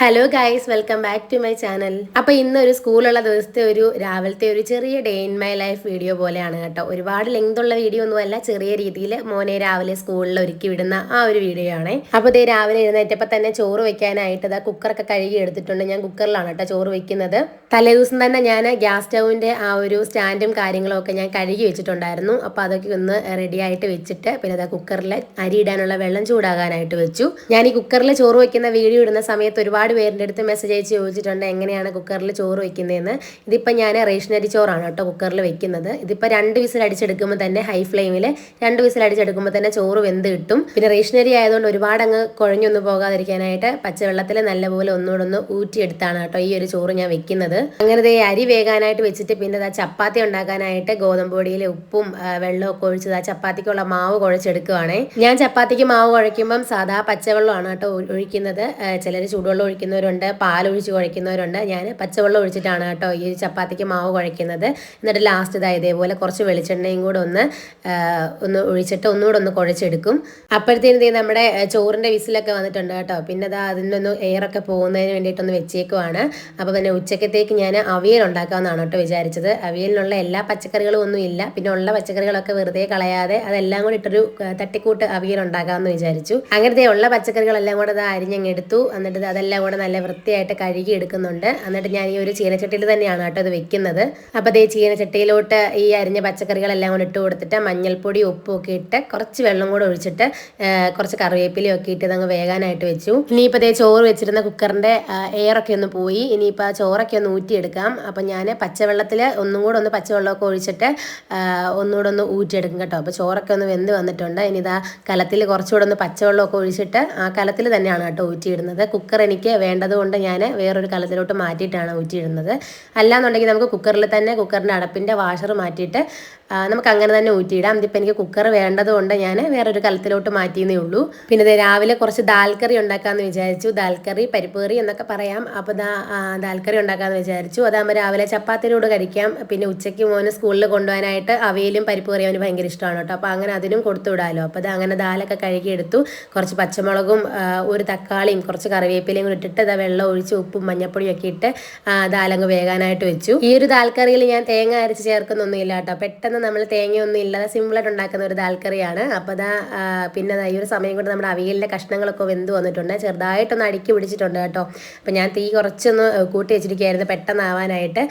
Hello guys welcome back to my channel അപ്പോൾ ഇന്നൊരു സ്കൂളുള്ള ദിവസത്തെ ഒരു രാവിലത്തെ ഒരു ചെറിയ day in my life video പോലെയാണ് കേട്ടോ. ഒരുപാട് ലെങ്ത് ഉള്ള വീഡിയോ ഒന്നുമല്ല ചെറിയ രീതിയിൽ മോനെ രാവിലെ സ്കൂളിൽ ഒരുക്കി വിടുന്ന ആ ഒരു വീഡിയോ ആണ്. അപ്പോൾ ഇതേ രാവിലെ എഴുന്നേറ്റപ്പോൾ തന്നെ ചോറ് വെക്കാനായിട്ട് ഇതാ കുക്കറൊക്കെ കഴുകി എടുത്തിട്ടുണ്ട്. ഞാൻ കുക്കറിലാണ് കേട്ടോ ചോറ് വെക്കുന്നത്. തലേ ദിവസം തന്നെ ഞാൻ ഗ്യാസ് സ്റ്റൗവിന്റെ ആ ഒരു സ്റ്റാൻഡും കാര്യങ്ങളൊക്കെ ഞാൻ കഴുകി വെച്ചിട്ടുണ്ടായിരുന്നു. അപ്പോൾ അതൊക്കെ ഒന്ന് റെഡി ആയിട്ട് വെച്ചിട്ട് പിന്നെ അതാ കുക്കറിൽ അരി ഇടാനുള്ള വെള്ളം ചൂടാകാനായിട്ട് വെച്ചു. ഞാൻ ഈ കുക്കറിൽ ചോറ് വയ്ക്കുന്ന വീഡിയോ ഇടുന്ന സമയത്ത് ഒരുപാട് പേരുടെ അടുത്ത് മെസ്സേജ് അയച്ച് ചോദിച്ചിട്ടുണ്ട് എങ്ങനെയാണ് കുക്കറിൽ ചോറ് വയ്ക്കുന്നതെന്ന് ഇതിപ്പോൾ ഞാൻ റേഷനരി ചോറാണ് കേട്ടോ കുക്കറിൽ വെക്കുന്നത്. ഇതിപ്പോൾ രണ്ട് വിസിൽ അടിച്ചെടുക്കുമ്പോൾ തന്നെ ഹൈ ഫ്ലെയിമിൽ രണ്ട് വിസിൽ അടിച്ചെടുക്കുമ്പോൾ തന്നെ ചോറ് വെന്ത് കിട്ടും. പിന്നെ റേഷനരി ആയതുകൊണ്ട് ഒരുപാട് അങ്ങ് കുഴഞ്ഞൊന്നും പോകാതിരിക്കാനായിട്ട് പച്ചവെള്ളത്തിൽ നല്ലപോലെ ഒന്നുകൂടെ ഒന്ന് ഊറ്റിയെടുത്താണ് കേട്ടോ ഈ ഒരു ചോറ് ഞാൻ വെക്കുന്നത്. അങ്ങനെ ദേ അരി വേകാനായിട്ട് വെച്ചിട്ട് പിന്നെ ദാ ചപ്പാത്തി ഉണ്ടാക്കാനായിട്ട് ഗോതമ്പ് പൊടിയിൽ ഉപ്പും ഒക്കെ ഒഴിച്ച് ദാ ചപ്പാത്തിക്കുള്ള മാവ് കുഴച്ചെടുക്കുവാണേ. ഞാൻ ചപ്പാത്തിക്ക് മാവ് കുഴയ്ക്കുമ്പം സാധാ പച്ചവെള്ളമാണ് കേട്ടോ ഒഴിക്കുന്നത്. ചിലർ ചൂടുവെള്ളം ഒഴിക്കുന്നവരുണ്ട് പാലൊഴിച്ച് കുഴയ്ക്കുന്നവരുണ്ട്. ഞാൻ പച്ചവെള്ളം ഒഴിച്ചിട്ടാണ് കേട്ടോ ഈ ചപ്പാത്തിക്ക് മാവ് കുഴയ്ക്കുന്നത്. എന്നിട്ട് ലാസ്റ്റ് ഇതാ ഇതേപോലെ കുറച്ച് വെളിച്ചെണ്ണയും കൂടെ ഒന്ന് ഒന്ന് ഒഴിച്ചിട്ട് ഒന്നുകൂടെ ഒന്ന് കുഴച്ചെടുക്കും. അപ്പോഴത്തേനും ദേ നമ്മുടെ ചോറിന്റെ വിസിലൊക്കെ വന്നിട്ടുണ്ട് കേട്ടോ. പിന്നെ അതാ അതിന്റെ ഒന്ന് എയറൊക്കെ പോകുന്നതിന് വേണ്ടിയിട്ടൊന്ന് വെച്ചേക്കുവാണ്. അപ്പോൾ പിന്നെ ഉച്ചക്കത്തേക്ക് ഞാൻ അവിയൽ ഉണ്ടാക്കാമെന്നാണ് കേട്ടോ വിചാരിച്ചത്. അവിയലിനുള്ള എല്ലാ പച്ചക്കറികളും ഒന്നും ഇല്ല. പിന്നെ ഉള്ള പച്ചക്കറികളൊക്കെ വെറുതെ കളയാതെ അതെല്ലാം കൂടി ഇട്ടൊരു തട്ടിക്കൂട്ട് അവിയൽ ഉണ്ടാക്കാമെന്ന് വിചാരിച്ചു. അങ്ങനത്തെ ഉള്ള പച്ചക്കറികളെല്ലാം കൂടെ അത് അരിഞ്ഞങ്ങ് എടുത്തു. എന്നിട്ട് അതെല്ലാം കൂടെ നല്ല വൃത്തിയായിട്ട് കഴുകി എടുക്കുന്നുണ്ട്. എന്നിട്ട് ഞാൻ ഈ ഒരു ചീനച്ചട്ടിയിൽ തന്നെയാണ് കേട്ടോ അത് വെക്കുന്നത്. അപ്പോൾ അതേ ചീനച്ചട്ടിയിലോട്ട് ഈ അരിഞ്ഞ പച്ചക്കറികളെല്ലാം കൂടെ ഇട്ട് കൊടുത്തിട്ട് മഞ്ഞൾപ്പൊടി ഉപ്പും ഒക്കെ ഇട്ട് കുറച്ച് വെള്ളം കൂടെ ഒഴിച്ചിട്ട് കുറച്ച് കറിവേപ്പിലയും ഒക്കെ ഇട്ട് ഇതങ്ങ് വേകാനായിട്ട് വെച്ചു. ഇനിയിപ്പോൾ അതേ ചോറ് വെച്ചിരുന്ന കുക്കറിന്റെ എയറൊക്കെ ഒന്ന് പോയി. ഇനിയിപ്പോൾ ചോറൊക്കെ ഒന്ന് ഊറ്റിയെടുക്കാം. അപ്പം ഞാൻ പച്ചവെള്ളത്തിൽ ഒന്നും കൂടെ ഒന്ന് പച്ചവെള്ളമൊക്കെ ഒഴിച്ചിട്ട് ഒന്നുകൂടെ ഒന്ന് ഊറ്റിയെടുക്കും കേട്ടോ. അപ്പോൾ ചോറൊക്കെ ഒന്ന് വെന്ത് വന്നിട്ടുണ്ട്. ഇനി ഇതാ കലത്തിൽ കുറച്ചുകൂടെ ഒന്ന് പച്ചവെള്ളമൊക്കെ ഒഴിച്ചിട്ട് ആ കലത്തിൽ തന്നെയാണ് കേട്ടോ ഊറ്റിയിടുന്നത്. കുക്കർ എനിക്ക് വേണ്ടതുകൊണ്ട് ഞാൻ വേറൊരു കലത്തിലോട്ട് മാറ്റിയിട്ടാണ് ഊറ്റിയിടുന്നത്. അല്ലാന്നുണ്ടെങ്കിൽ നമുക്ക് കുക്കറിൽ തന്നെ കുക്കറിന്റെ അടപ്പിന്റെ വാഷർ മാറ്റിയിട്ട് നമുക്ക് അങ്ങനെ തന്നെ ഊറ്റിയിടാം. ഇതിപ്പോൾ എനിക്ക് കുക്കർ വേണ്ടതുകൊണ്ട് ഞാൻ വേറൊരു കലത്തിലോട്ട് മാറ്റിയെന്നേ ഉള്ളൂ. പിന്നെ ഇത് രാവിലെ കുറച്ച് ദാൽക്കറി കറി ഉണ്ടാക്കാമെന്ന് വിചാരിച്ചു. ദാൽക്കറി പരിപ്പ് കറി എന്നൊക്കെ പറയാം. അപ്പോൾ ദാ ദാൽക്കറി ദാൽ കറി ഉണ്ടാക്കാമെന്ന് വിചാരിച്ചു. അതാകുമ്പോൾ രാവിലെ ചപ്പാത്തിനോട് കഴിക്കാം. പിന്നെ ഉച്ചയ്ക്ക് മോന് സ്കൂളിൽ കൊണ്ടുപോകാനായിട്ട് അവയിലും പരിപ്പ് കറി അവന് ഭയങ്കര ഇഷ്ടമാണ് കേട്ടോ. അപ്പോൾ അങ്ങനെ അതിനും കൊടുത്തു വിടാമല്ലോ അപ്പോൾ അത് അങ്ങനെ ദാലൊക്കെ കഴുകിയെടുത്തു കുറച്ച് പച്ചമുളകും ഒരു തക്കാളിയും കുറച്ച് കറിവേപ്പിലയും കൂടി ഇട്ടിട്ട് അത് വെള്ളം ഒഴിച്ച് ഉപ്പും മഞ്ഞപ്പൊടിയും ഒക്കെ ഇട്ട് ദാലങ്ങ് വേകാനായിട്ട് വെച്ചു. ഈ ഒരു ദാൽക്കറിയിൽ ഞാൻ തേങ്ങ അരച്ച് ചേർക്കുന്നൊന്നുമില്ല കേട്ടോ. പെട്ടെന്ന് നമ്മൾ തേങ്ങയൊന്നും ഇല്ലാതെ സിമ്പിളായിട്ട് ഉണ്ടാക്കുന്ന ഒരു ദാൽക്കറിയാണ് അപ്പോൾ ദാ പിന്നെ ഈ ഒരു സമയം കൊണ്ട് നമ്മുടെ അവിയലിന്റെ കഷ്ണങ്ങളൊക്കെ വെന്ത് വന്നിട്ടുണ്ട്. ചെറുതായിട്ടൊന്ന് അടുക്കി പിടിച്ചിട്ടുണ്ട് കേട്ടോ. അപ്പോൾ ഞാൻ തീ കുറച്ചൊന്ന് കൂട്ടി വെച്ചിരിക്കുകയായിരുന്നു പെട്ടെന്നാവാനായിട്ട്.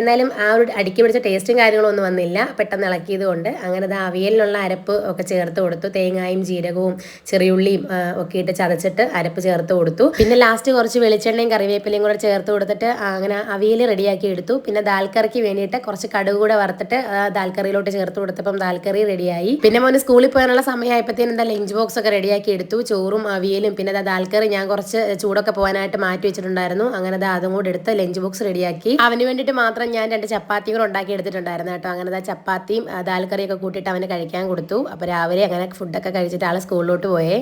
എന്നാലും ആ ഒരു അടുക്കി പിടിച്ച ടേസ്റ്റും കാര്യങ്ങളും ഒന്നും വന്നില്ല. പെട്ടെന്ന് ഇളക്കിയത് കൊണ്ട് അങ്ങനെ ദാ അവിയലിനുള്ള അരപ്പ് ഒക്കെ ചേർത്ത് കൊടുത്തു. തേങ്ങായും ജീരകവും ചെറിയുള്ളിയും ഒക്കെ ഇട്ട് ചതച്ചിട്ട് അരപ്പ് ചേർത്ത് കൊടുത്തു. പിന്നെ ലാസ്റ്റ് കുറച്ച് വെളിച്ചെണ്ണയും കറിവേപ്പിലയും കൂടെ ചേർത്ത് കൊടുത്തിട്ട് അങ്ങനെ അവിയൽ റെഡിയാക്കി എടുത്തു. പിന്നെ ദാൽക്കറിക്ക് വേണ്ടിയിട്ട് കുറച്ച് കടുക് കൂടെ വറുത്തിട്ട് ദാൽക്കറി ദാൽ കറിയിലോട്ട് ചേർത്ത് കൊടുത്തപ്പം ദാൽക്കറി റെഡിയായി. പിന്നെ മോന് സ്കൂളിൽ പോകാനുള്ള സമയമായപ്പോഴത്തേനും എന്താ ലഞ്ച് ബോക്സ് ഒക്കെ റെഡിയാക്കി എടുത്തു. ചോറും അവിയലും പിന്നെ ദാ ദാൽക്കറി ഞാൻ കുറച്ച് ചൂടൊക്കെ പോകാനായിട്ട് മാറ്റി വെച്ചിട്ടുണ്ടായിരുന്നു. അങ്ങനെ ദാ അതും കൂടെ എടുത്ത് ലഞ്ച് ബോക്സ് റെഡിയാക്കി. അവന് വേണ്ടിയിട്ട് മാത്രം ഞാൻ രണ്ട് ചപ്പാത്തികൾ ഉണ്ടാക്കി എടുത്തിട്ടുണ്ടായിരുന്നു കേട്ടോ. അങ്ങനെ ചപ്പാത്തിയും ദാൽക്കറിയൊക്കെ ദാൽ കറിയൊക്കെ കൂട്ടിയിട്ട് അവന് കഴിക്കാൻ കൊടുത്തു. അപ്പോൾ രാവിലെ അങ്ങനെ ഫുഡൊക്കെ കഴിച്ചിട്ട് ആൾ സ്കൂളിലോട്ട് പോയേ.